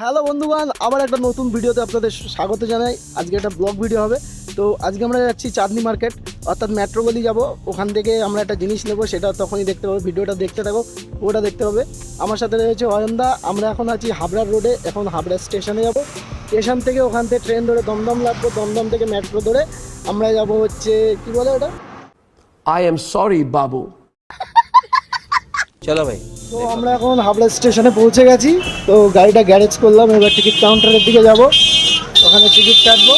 Hello বন্ধুগণ, আবার একটা নতুন ভিডিওতে আপনাদের স্বাগত জানাই। আজকে একটা ব্লগ ভিডিও হবে। তো আজকে আমরা যাচ্ছি চাঁদনি মার্কেট, অর্থাৎ মেট্রো গলি যাব। ওখান থেকে আমরা একটা জিনিস নেব, সেটা তখনই দেখতে পাবো। ভিডিওটা দেখতে থাকো ওটা দেখতে পাবে। আমার সাথে রয়েছে অয়ন্দা। আমরা এখন আছি হাবড়ার রোডে এখন হাবড়া স্টেশনে যাব। স্টেশন থেকে ওখান থেকে ট্রেন ধরে দমদম লাগবো। দমদম থেকে মেট্রো ধরে আমরা যাব হচ্ছে, কি বলে ওটা? I am sorry Babu. চলো ভাই। তো আমরা এখন হাবড়া স্টেশনে পৌঁছে গেছি। তো গাড়িটা গ্যারেজ করলাম, এবার টিকিট কাউন্টারের দিকে যাব। ওখানে টিকিট কাটবো।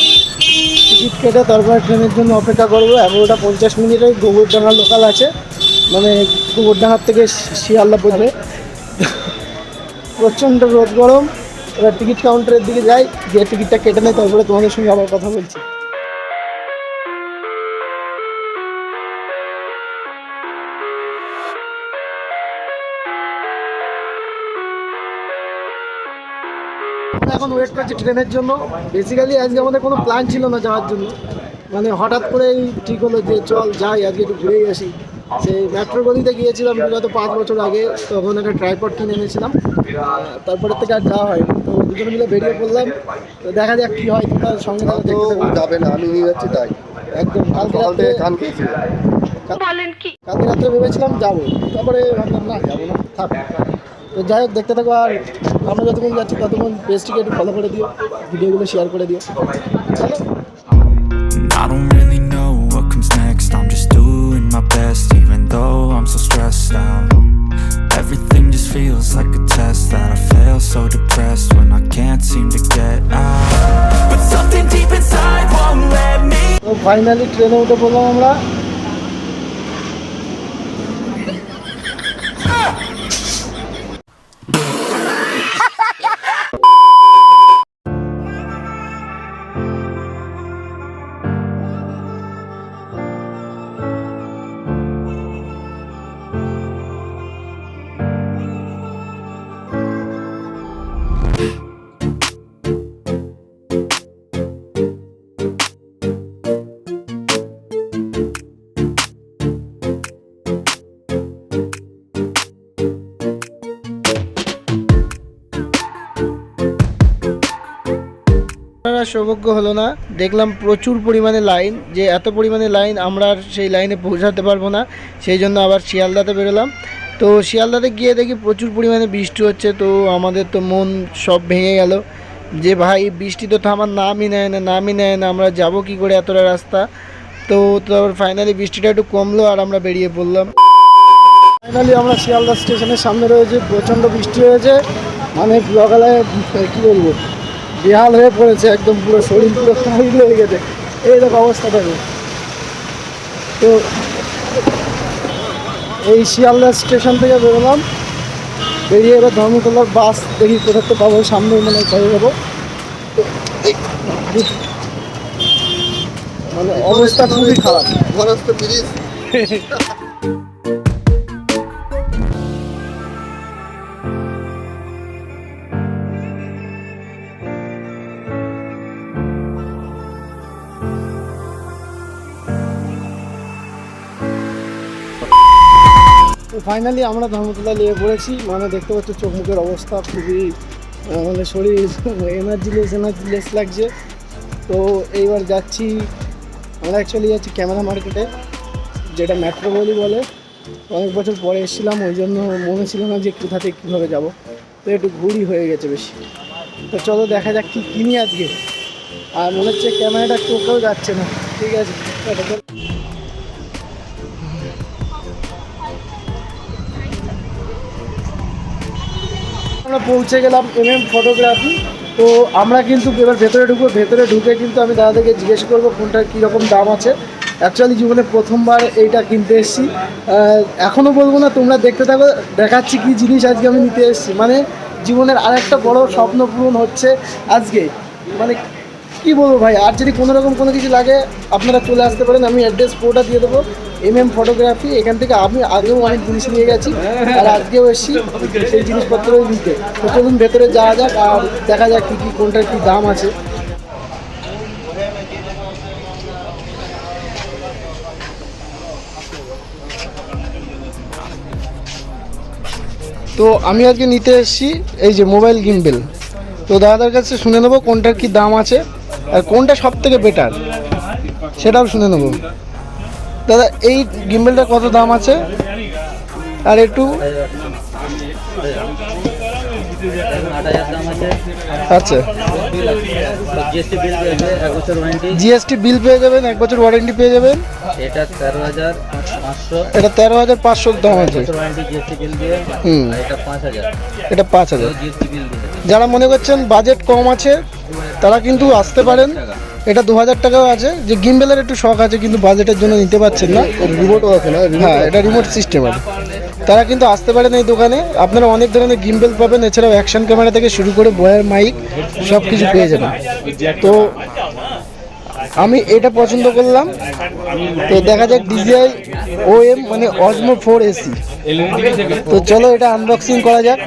টিকিট কেটে তারপর ট্রেনের জন্য অপেক্ষা করব। এগারোটা পঞ্চাশ মিনিটে গোবরডাঙ্গা লোকাল আছে। মানে গোবরডাঙ্গার থেকে শি- শিয়ালদা পড়বে প্রচণ্ড রোদ গরম। এবার টিকিট কাউন্টারের দিকে যাই, গিয়ে টিকিটটা কেটে নেই, তারপরে তোমাদের সঙ্গে আবার কথা বলছি। এখন ওয়েট করছি ট্রেনের জন্য। বেসিক্যালি আজকে আমাদের কোনো প্ল্যান ছিল না যাওয়ার জন্য। মানে হঠাৎ করেই ঠিক হলো যে চল যাই আজকে একটু ঘুরেই আসি। সেই মেট্রো গলিতে গিয়েছিলাম বিগত পাঁচ বছর আগে তখন একটা ট্রাইপড কিনে এনেছিলাম। তারপরে থেকে আর যাওয়া হয় তো দুজন মিলে বেরিয়ে পড়লাম। তো দেখা যাক কী হয় তার সঙ্গে তো যাবে না আমি নিয়ে যাচ্ছি তাই। একদম কালকে কান কালকে রাত্রে ভেবেছিলাম যাব। তারপরে ভাবলাম না যাব না থাক। তো যাই হোক দেখতে থাকো আর আমরা যতক্ষণ যাচ্ছি ততক্ষণ পেজটিকে একটু ফলো করে দিও ভিডিওগুলো শেয়ার করে দিও চলো I don't really know what comes next. I'm just doing my best, even though I'm so stressed out. Everything just feels like a test that I fail, so depressed when I can't seem to get out. But something deep inside won't let me. তো finally ট্রেনে উঠে পড়লাম আমরা আপনারা সৌভাগ্য হলো না। দেখলাম প্রচুর পরিমাণে লাইন, যে এত পরিমাণে লাইন আমরা সেই লাইনে পৌঁছাতে পারব না, সেই জন্য আবার শিয়ালদাতে বেরোলাম। তো শিয়ালদাতে গিয়ে দেখি প্রচুর পরিমাণে বৃষ্টি হচ্ছে, তো আমাদের তো মন সব ভেঙে গেল। যে ভাই, বৃষ্টি তো থামার নামই নেয় না, নামই নেয় না, আমরা যাব কি করে এতটা রাস্তা? তো তারপর ফাইনালি বৃষ্টিটা একটু কমলো আর আমরা বেরিয়ে পড়লাম। ফাইনালি আমরা শিয়ালদা স্টেশনের সামনে রয়েছে, প্রচণ্ড বৃষ্টি হয়েছে। মানে সকালে কী বলব? বেহাল হয়ে পড়েছে একদম পুরো শরীর পুরো কাহিল হয়ে গেছে। এই দেখো অবস্থা থাকে তো এই শিয়ালদা স্টেশন থেকে বেরোলাম। বেরিয়ে এবার ধর্মতলার বাস দেখি কোথাতে পাবো সামনে মানে পেয়ে যাব। মানে অবস্থা খুবই খারাপ। ফাইনালি আমরা ধর্মতলা নিয়ে পড়েছি। মানে দেখতে পাচ্ছ চোখ মুখের অবস্থা খুবই মানে শরীর এনার্জিলেস এনার্জিলেস লাগছে। তো এইবার যাচ্ছি, আমরা অ্যাকচুয়ালি যাচ্ছি ক্যামেরা মার্কেটে, যেটা মেট্রো বলি বলে। অনেক বছর পরে এসেছিলাম, ওই জন্য মনে ছিল না যে কোথা থেকে কীভাবে যাব। তো একটু ঘুরি হয়ে গেছে বেশি। তো চলো দেখা যাক কী কিনি আজকে। আর মনে হচ্ছে ক্যামেরাটা চোখেও যাচ্ছে না। ঠিক আছে আমরা পৌঁছে গেলাম এম এম ফটোগ্রাফি তো আমরা কিন্তু এবার ভেতরে ঢুকবো। ভেতরে ঢুকে কিন্তু আমি দাদাদেরকে জিজ্ঞেস করব, কোনটার কীরকম দাম আছে। অ্যাকচুয়ালি জীবনে প্রথমবার এইটা কিনতে এসেছি। এখনও বলব না, তোমরা দেখতে থাকো, দেখাচ্ছি কি জিনিস আজকে আমি নিতে এসেছি। মানে জীবনের আরেকটা বড় স্বপ্ন পূরণ হচ্ছে আজকে। মানে কি বলব ভাই, আর যদি কোনো রকম কোনো কিছু লাগে, আপনারা চলে আসতে পারেন। আমি অ্যাড্রেস পুরোটা দিয়ে দেবো। এম এম ফটোগ্রাফি এখান থেকে আমি আগেও অনেক জিনিস নিয়ে গেছি, আর আজকেও এসেছি সেই জিনিসপত্র নিতে। তো চলুন ভেতরে যাওয়া যাক আর দেখা যাক কী কী, কোনটার কী দাম আছে। তো আমি আজকে নিতে এসেছি এই যে মোবাইল গিম্বেল। তো দাদার কাছে শুনে নেব কোনটার কি দাম আছে, আর কোনটা সব থেকে বেটার সেটাও শুনে নেব। দাদা, এই গিম্বেলটা কত দাম আছে? আর একটু। আচ্ছা। বিল পেয়ে যাবেন, এক বছর ওয়ারেন্টি পেয়ে যাবেন। এটা তেরো হাজার হুম। এটা পাঁচ হাজার। যারা মনে করছেন বাজেট কম আছে, তারা কিন্তু আসতে পারেন। এটা দু হাজার টাকাও আছে। যে গিম্বেলের একটু শখ আছে কিন্তু বাজেটের জন্য নিতে পারছেন না। রিমোটও আছে না? হ্যাঁ এটা রিমোট সিস্টেম আছে তারা কিন্তু আসতে পারেন এই দোকানে। আপনারা অনেক ধরনের গিম্বেল পাবেন এছাড়াও অ্যাকশন ক্যামেরা থেকে শুরু করে বয়ার মাইক সব কিছু পেয়ে যাবেন। তো আমি এটা পছন্দ করলাম। তো দেখা যাক ডিজিআই ও এম মানে অজমো ফোর এসি তো চলো এটা আনবক্সিং করা যাক।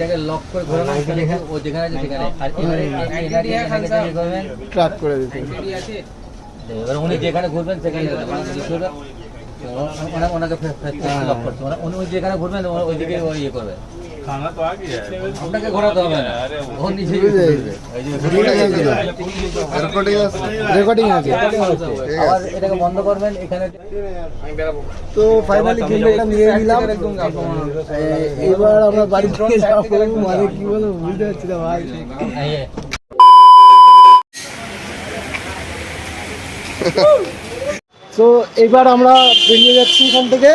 এটাকে লক করে ঘোরানো যেখানে ও যেখানে আছে সেখানে। আর এবারে করে দিতে এবার উনি যেখানে ঘুরবেন সেখানে ওনাকে ও- ওনাকে ফের- ফের- ফের লক করছে হবে। উনি যেখানে ঘুরবেন ওইদিকে ও ইয়ে করবে। আপনাকে ঘোরাতে হবে না। ও। নিজেই ঘুরবে। এই যে রেকর্ডিং আছে। রেকর্ডিং আছে। আবার এটাকে বন্ধ করবেন এখানে তো ফাইনালি গিম্বেলটা নিয়ে নিলাম। এবার আমরা বাড়ি থেকে যাব। মানে কি বলব বুঝতে পারছি না ভাই। তো এবার আমরা বেরিয়ে যাচ্ছি এখান থেকে।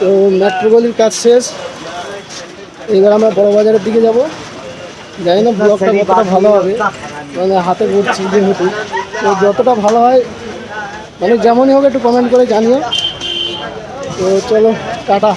তো মেট্রো গলির কাজ শেষ। এবার আমরা বড় বাজারের দিকে যাব। জানি না ব্লকটা কতটা ভালো হবে। মানে হাতে ঘুরছি যেহেতু তো যতটা ভালো হয় মানে যেমনই হোক একটু কমেন্ট করে জানিও। তো চলো টাটা।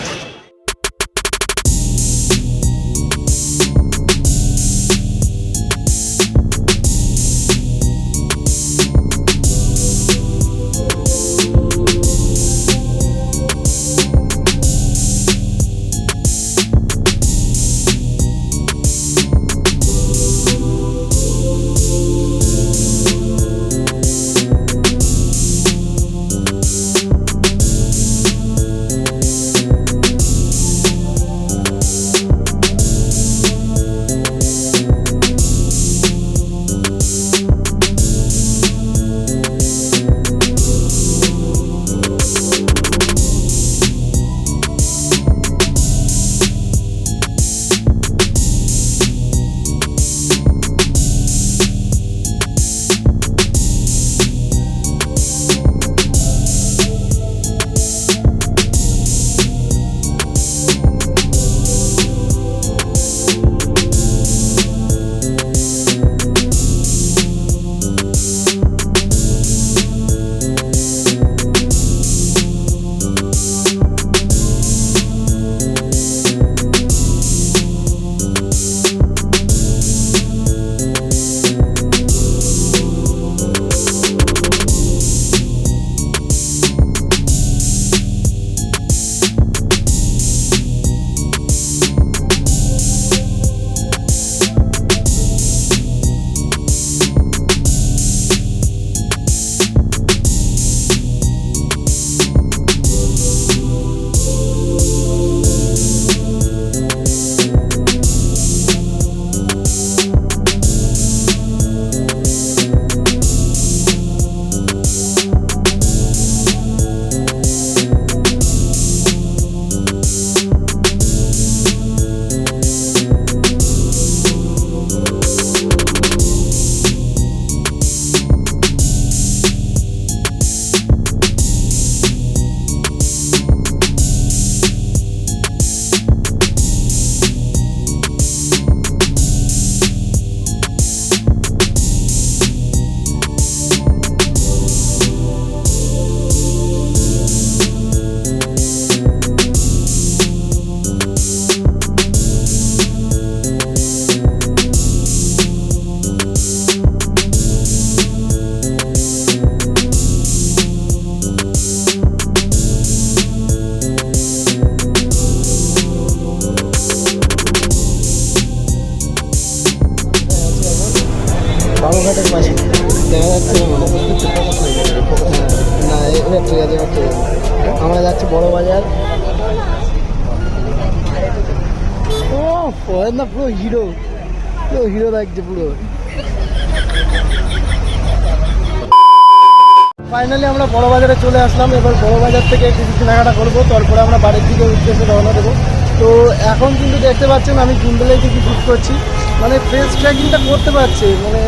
পরের না পুরো হিরো পুরো হিরো লাগছে পুরো ফাইনালি আমরা বড় বাজারে চলে আসলাম। এবার বড় বাজার থেকে কিছু কেনাকাটা করব। তারপরে আমরা বাড়ির দিকে উদ্দেশ্যে রওনা দেবো। তো এখন কিন্তু দেখতে পাচ্ছেন, আমি কিনবেলেই থেকে শুট করছি। মানে ফেস ট্র্যাকিংটা করতে পারছি মানে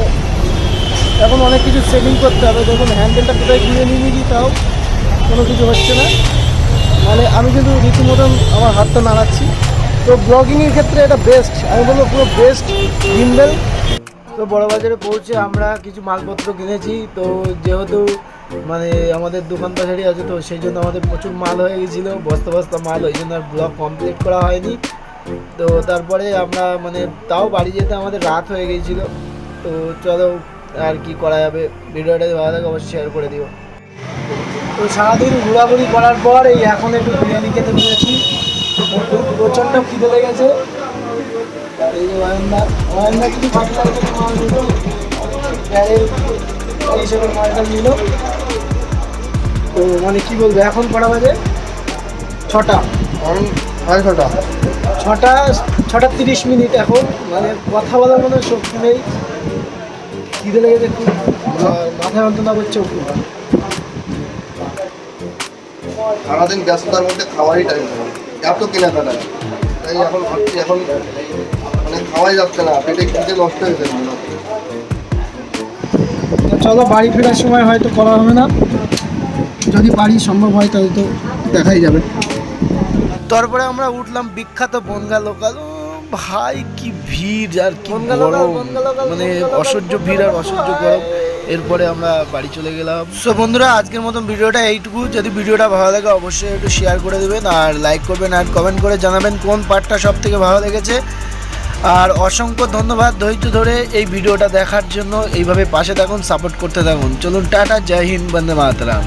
এখন অনেক কিছু সেটিং করতে হবে। দেখুন হ্যান্ডেলটা কোথায় ঘুরে নিয়ে নিবি তাও কোনো কিছু হচ্ছে না। মানে আমি কিন্তু রীতিমতন আমার হাতটা নাড়াচ্ছি। তো ব্লগিংয়ের ক্ষেত্রে এটা বেস্ট আমি বলব পুরো বেস্ট গিম্বেল তো বড় বাজারে পৌঁছে আমরা কিছু মালপত্র কিনেছি। তো যেহেতু মানে আমাদের দোকান পাশারি আছে, তো সেই জন্য আমাদের প্রচুর মাল হয়ে গেছিল। বস্তা বস্তা মাল, ওই জন্য আর ব্লগ কমপ্লিট করা হয়নি। তো তারপরে আমরা মানে তাও বাড়ি যেতে আমাদের রাত হয়ে গিয়েছিল তো চলো আর কি করা যাবে। ভিডিওটা ভালো লাগে অবশ্যই শেয়ার করে দিও। তো সারাদিন ঘোরাঘুরি করার পর এই এখন একটু বিরিয়ানি খেতে পেরেছি প্রচণ্ড খিদে লেগেছে। এই যে মাল নিল। মালটা নিল। তো মানে কি বলব এখন কটা বাজে? ছটা। সাড়ে ছটা। ছটা ছটা তিরিশ মিনিট এখন। মানে কথা বলার মতো শক্তি নেই। খিদে লেগেছে খুব। মাথায় যন্ত্রণা করছে খুব। সারাদিন ব্যস্ততার মধ্যে খাওয়ারই টাইম এত কেনাকাটা তাই এখন ভাবছি এখন মানে খাওয়াই যাচ্ছে না পেটে খিদে নষ্ট হয়ে যাবে চলো বাড়ি ফেরার সময় হয়তো করা হবে না। যদি বাড়ি সম্ভব হয় তাহলে তো দেখাই যাবে। তারপরে আমরা উঠলাম বিখ্যাত বনগা লোকাল ও ভাই কি ভিড় আর কি মানে অসহ্য ভিড় আর অসহ্য গরম। এরপরে আমরা বাড়ি চলে গেলাম। সো বন্ধুরা, আজকের মতন ভিডিওটা এইটুকু। যদি ভিডিওটা ভালো লাগে, অবশ্যই একটু শেয়ার করে দেবেন আর লাইক করবেন আর কমেন্ট করে জানাবেন কোন পার্টটা সব থেকে ভালো লেগেছে। আর অসংখ্য ধন্যবাদ ধৈর্য ধরে এই ভিডিওটা দেখার জন্য। এইভাবে পাশে থাকুন সাপোর্ট করতে থাকুন। চলুন, টাটা, জয় হিন্দ, বন্দে মাতরাম।